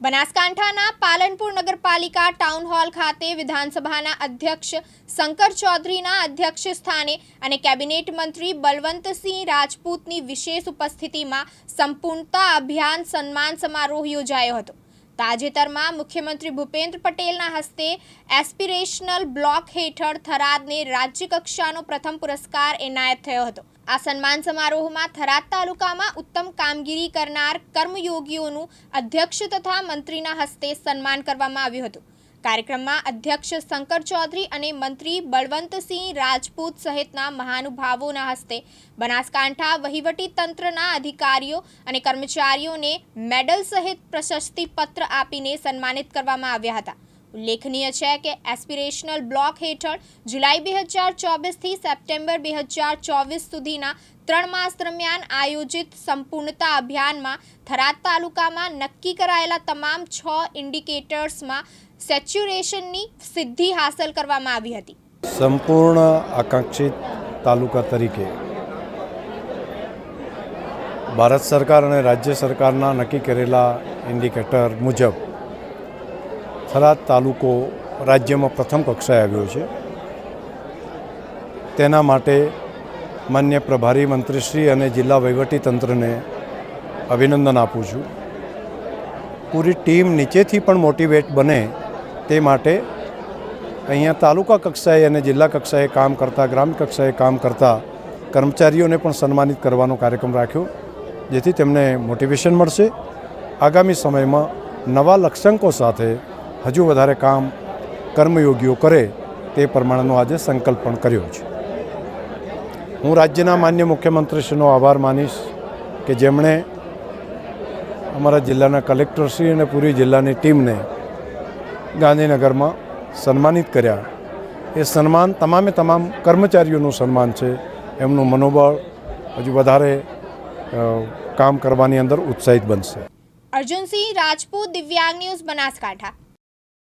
બનાસકાંઠાના પાલનપુર નગરપાલિકા town hall ખાતે વિધાનસભાના અધ્યક્ષ શંકર ચૌધરીના અધ્યક્ષ સ્થાને અને કેબિનેટ મંત્રી બલવંતસિંહ રાજપૂતની વિશેષ ઉપસ્થિતિમાં સંપૂર્ણતા અભિયાન સન્માન સમારોહ યોજાયો હતો. તાજેતરમાં મુખ્યમંત્રી ભૂપેન્દ્ર પટેલના હસ્તે એસ્પિરેશનલ બ્લોક હેઠળ થરાદને રાજ્યકક્ષાનો પ્રથમ પુરસ્કાર એનાયત થયો હતો. આ સન્માન સમારોહમાં થરાદ તાલુકામાં ઉત્તમ કામગીરી કરનાર કર્મયોગીઓનું અધ્યક્ષ તથા મંત્રીના હસ્તે સન્માન કરવામાં આવ્યું હતું. કાર્યક્રમમાં અધ્યક્ષ શંકર ચૌધરી અને મંત્રી બળવંતસિંહ રાજપૂત સહિતના મહાનુભાવોના હસ્તે બનાસકાંઠા વહીવટી તંત્રના અધિકારીઓ અને કર્મચારીઓને મેડલ સહિત પ્રશસ્તિપત્ર આપીને સન્માનિત કરવામાં આવ્યા હતા. ઉલ્લેખનીય છે કે એસ્પિરેશનલ બ્લોક હેઠળ જુલાઈ બે હજાર ચોવીસથી સપ્ટેમ્બર બે હજાર ચોવીસ સુધીના ત્રણ માસ દરમિયાન આયોજિત સંપૂર્ણતા અભિયાનમાં થરાદ તાલુકામાં નક્કી કરાયેલા તમામ છ ઇન્ડિકેટર્સમાં સેચ્યુરેશનની સિદ્ધિ હાંસલ કરવામાં આવી હતી. સંપૂર્ણ આકાંક્ષિત તાલુકા તરીકે ભારત સરકાર અને રાજ્ય સરકારના નક્કી કરેલા ઇન્ડિકેટર મુજબ થરાદ તાલુકો રાજ્યમાં પ્રથમ કક્ષાએ આવ્યો છે. તેના માટે માન્ય પ્રભારી મંત્રીશ્રી અને જિલ્લા વહીવટીતંત્રને અભિનંદન આપું છું. પૂરી ટીમ નીચેથી પણ મોટિવેટ બને તે માટે અહીંયા તાલુકા કક્ષાએ અને જિલ્લા કક્ષાએ કામ કરતા, ગ્રામ કક્ષાએ કામ કરતા કર્મચારીઓને પણ સન્માનિત કરવાનો કાર્યક્રમ રાખ્યો, જેથી તેમને મોટિવેશન મળશે. આગામી સમયમાં નવા લક્ષ્યાંકો સાથે હજુ વધારે કામ કર્મયોગીઓ કરે તે પ્રમાણેનો આજે સંકલ્પ પણ કર્યો છે. હું રાજ્યના માન્ય મુખ્યમંત્રીશ્રીનો આભાર માનીશ કે જેમણે અમારા જિલ્લાના કલેક્ટરશ્રી અને પૂરી જિલ્લાની ટીમને ગાંધીનગરમાં સન્માનિત કર્યા. એ સન્માન તમામે તમામ કર્મચારીઓનું સન્માન છે. એમનું મનોબળ હજુ વધારે કામ કરવાની અંદર ઉત્સાહિત બનશે. અર્જુનસિંહ રાજપૂત દિવ્યાંગ ન્યૂઝ બનાસકાંઠા.